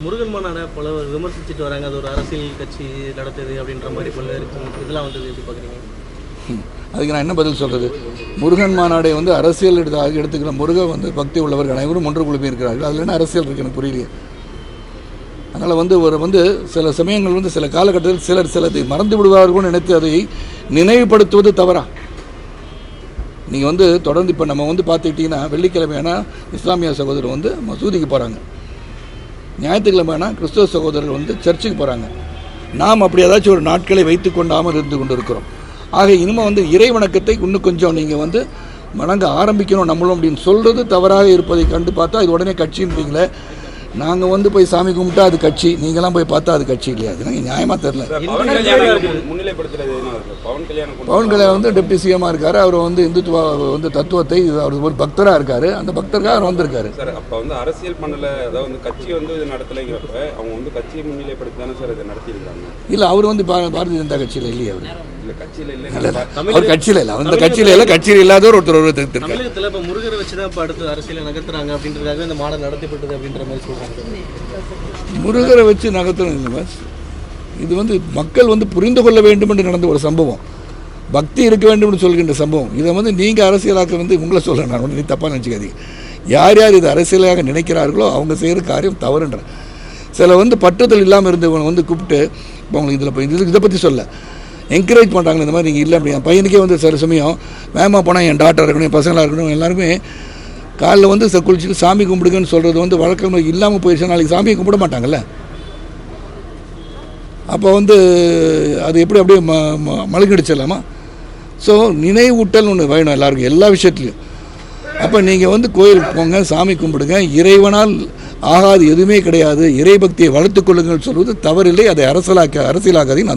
முருகன் மாநாட பல விமர்சிச்சுட்டு வராங்க. அது ஒரு அரசியல் கட்சி நடத்துது அப்படின்ற மாதிரி பல இதெல்லாம் வந்து எப்படி பார்க்குறீங்க? ம். அதுக்கு நான் என்ன பதில் சொல்கிறது முருகன் மாநாடை வந்து அரசியல் எடுத்து எடுத்துக்கிற முருகன் வந்து பக்தி உள்ளவர்கள் அனைவரும் ஒன்று குழுப்பி இருக்கிறார்கள் அதில் என்ன அரசியல் இருக்கு எனக்கு புரியலையே. அதனால் வந்து ஒரு வந்து சில சமயங்கள் வந்து சில காலகட்டத்தில் சிலர் சிலத்தை மறந்து விடுவார்கள் நினைத்து அதை நினைவுபடுத்துவது தவறா? நீங்கள் வந்து தொடர்ந்து இப்போ நம்ம வந்து பார்த்துக்கிட்டிங்கன்னா வெள்ளிக்கிழமையான இஸ்லாமிய சகோதரர் வந்து மசூதிக்கு போகிறாங்க ஞாயிற்றுக்கிழமைனா கிறிஸ்துவ சகோதரர்கள் வந்து சர்ச்சுக்கு போகிறாங்க நாம் அப்படி ஏதாச்சும் ஒரு நாட்களை வைத்து கொண்டாமல் இருந்து கொண்டு இருக்கிறோம் ஆக இனிமேல் வந்து இறை வணக்கத்தை இன்னும் கொஞ்சம் நீங்கள் வந்து வணங்க ஆரம்பிக்கணும் நம்மளும் அப்படின்னு சொல்கிறது தவறாக இருப்பதை கண்டு பார்த்தா இது உடனே கட்சின்றீங்களே நாங்கள் வந்து போய் சாமி கும்பிட்டா அது கட்சி நீங்களாம் போய் பார்த்தா அது கட்சி இல்லையா? அது எனக்கு நியாயமாக தெரில பவன் கல்யாணம் வந்து டெப்டி சிஎம்மாக இருக்கார் அவர் வந்து இந்துத்துவ வந்து தத்துவத்தை அவர் ஒரு பக்தராக இருக்கார். அந்த பக்தருக்காக அவர் வந்திருக்காரு. சார் அப்ப வந்து அரசியல் பண்ணல அதாவது வந்து கட்சி வந்து இது நடத்தலைங்கிறப்ப அவங்க வந்து கட்சியை முன்னிலைப்படுத்தி தானே சார் இதை நடத்தியிருக்காங்க? இல்லை அவர் வந்து பா- பாரதிய ஜனதா கட்சியில் இல்லையே அவர். அவர் கட்சியில் இல்லை. அந்த கட்சியில் இல்லை கட்சியில் இல்லாதவர் ஒருத்தர் ஒருத்தர் இருக்கார் தமிழகத்தில் இப்போ முருகரை வச்சு தான் இப்போ அடுத்து அரசியலை நகர்த்துறாங்க அப்படின்றதுக்காக இந்த மாநாடு நடத்தப்பட்டது அப்படின்ற மாதிரி சொல்கிறாங்க முருகரை வச்சு பாஸ். இது வந்து மக்கள் வந்து புரிந்து கொள்ள வேண்டும் என்று நடந்த ஒரு சம்பவம். பக்தி இருக்க வேண்டும் என்று சொல்கின்ற சம்பவம். இதை வந்து நீங்கள் அரசியலாக்க வந்து உங்களை சொல்கிறேன் நான். ஒன்றும் நீ தப்பாக நினச்சிக்காதீங்க. யார் யார் இது அரசியலாக நினைக்கிறார்களோ அவங்க செய்கிற காரியம் தவறுன்ற. சில வந்து பற்றுதல் இல்லாமல் இருந்தவங்க வந்து கூப்பிட்டு இப்போ உங்களுக்கு இதில் இதை பற்றி சொல்ல. என்கரேஜ் பண்ணுறாங்க இந்த மாதிரி நீங்கள் இல்லை அப்படி என் பையனுக்கே வந்து சில சமயம் வேகமாக போனால் என் டாக்டர் இருக்கணும் என் பசங்களாக இருக்கணும் எல்லாருமே காலைல வந்து ச- குளிச்சுட்டு சாமி கும்பிடுங்கன்னு சொல்கிறது வந்து வழக்கம் இல்லாமல் போயிடுச்சு நாளைக்கு சாமியை கும்பிட மாட்டாங்கல்ல? அப்போ வந்து அது எப்படி அப்படியே ம ம- மழுங்கடிச்சிடலாமா? ஸோ நினைவூட்டல் ஒன்று வேணும் எல்லாருக்கும் எல்லா விஷயத்துலையும். அப்போ நீங்கள் வந்து கோயிலுக்கு போங்க சாமி கும்பிடுங்க. இறைவனால் ஆகாது எதுவுமே கிடையாது. இறைபக்தியை வளர்த்துக் கொள்ளுங்கள் சொல்வது தவறில்லை. அதை அரசியலாக்க அரசியலாகாதையும் நான் சொல்றேன்.